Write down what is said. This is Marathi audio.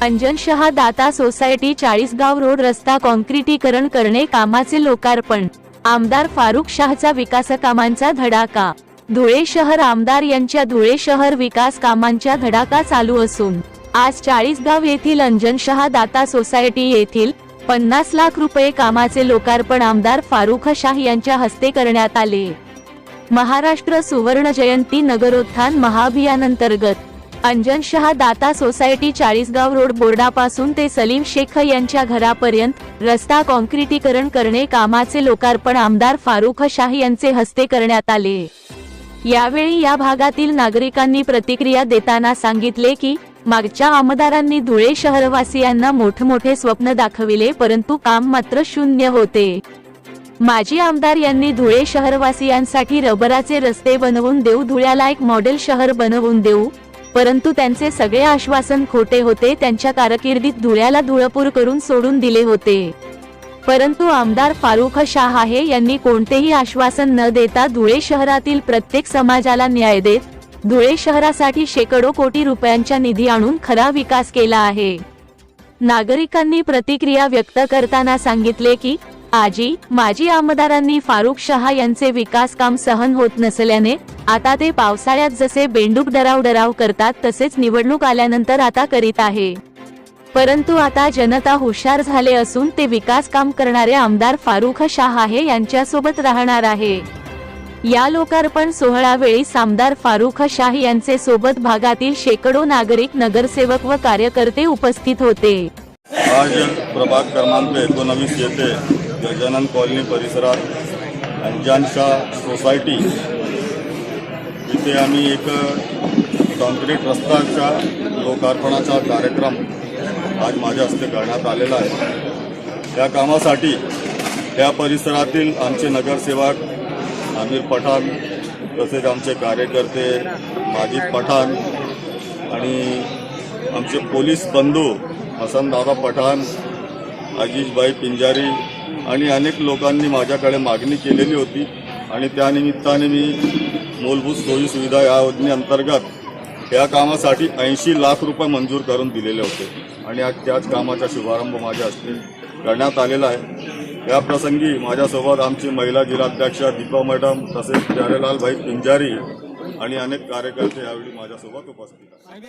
अंजन शहा दाता सोसायटी चाळीसगाव रोड रस्ता कॉन्क्रिटीकरण करणे कामाचे लोकार्पण. आमदार फारुख शाहचा विकास कामांचा धडाका. धुळे शहर आमदार यांच्या धुळे शहर विकास कामांच्या धडाका चालू असून आज चाळीसगाव येथील अंजन शहा दाता सोसायटी येथील पन्नास लाख रुपये कामाचे लोकार्पण आमदार फारुख शाह यांच्या हस्ते करण्यात आले. महाराष्ट्र सुवर्ण जयंती नगरोत्थान महाअभियानांतर्गत अंजन शहा दाता सोसायटी चाळीसगाव रोड बोर्डापासून ते सलीम शेख यांच्या घरापर्यंत रस्ता कॉन्क्रिटीकरण करणे कामाचे लोकार्पण आमदार फारुख शाह यांचे हस्ते करण्यात आले. यावेळी या भागातील नागरिकांनी प्रतिक्रिया देताना सांगितले की मागच्या आमदारांनी धुळे शहरवासियांना मोठमोठे स्वप्न दाखविले परंतु काम मात्र शून्य होते. माजी आमदार यांनी धुळे शहरवासियांसाठी रबराचे रस्ते बनवून देऊ धुळ्याला एक मॉडेल शहर बनवून देऊ परंतु त्यांचे सगळे आश्वासन खोटे होते त्यांच्या कारकिर्दीत धुळ्याला धुळपूर करून सोडून दिले होते. परंतु आमदार फारुख शाह आहे यांनी कोणतेही आश्वासन न देता धुळे शहरातील प्रत्येक समाजाला न्याय देत धुळे शहरासाठी शेकडो कोटी रुपयांच्या निधी आणून खरा विकास केला आहे. नागरिकांनी प्रतिक्रिया व्यक्त करताना सांगितले की आजी माजी आमदारांनी फारुख शहा यांचे विकास काम सहन होत नसल्याने आता ते पावसाळ्यात जसे बेंडूक डराव डराव करतात तसेच निवडणूक आल्यानंतर आता करीत आहे. परंतु आता जनता हुशार झाले असून ते विकास काम करणारे आमदार फारुख शाह आहे यांच्यासोबत राहणार आहे. या लोकार्पण सोहळावेळी आमदार फारुख शाह यांचे सोबत भागातील शेकडो नागरिक नगरसेवक व कार्यकर्ते उपस्थित होते. आज प्रभाग क्रमांक एकोणवीस येथे गजानन कॉलनी परिसरात अंजानशा सोसायटी. इथे आम्ही एक कॉन्क्रीट रस्त्याच्या लोकार्पणाचा कार्यक्रम आज माझ्या हस्ते करण्यात आलेला आहे. त्या कामासाठी त्या परिसरातील आमचे नगरसेवक आमिर पठाण तसेच आमचे कार्यकर्ते माजिद पठाण आणि आमचे पोलीस बंधू हसनदादा पठाण अजिजबाई पिंजारी आणि अनेक लोकांनी माझ्याकडे मागणी केलेली होती आणि त्यानिमित्ताने मी मूलभूत सोयी सुविधा या योजनेअंतर्गत या कामासाठी ऐंशी लाख रुपये मंजूर करून दिलेले होते. आणि आज त्याच कामाचा शुभारंभ माझ्या हस्ते करण्यात आलेला आहे. या प्रसंगी माझ्यासोबत आमची महिला जिल्हाध्यक्ष दीपा मॅडम तसेच प्यारेलाल भाई पिंजारी आणि अनेक कार्यकर्ते यावेळी माझ्यासोबत उपस्थित आहेत.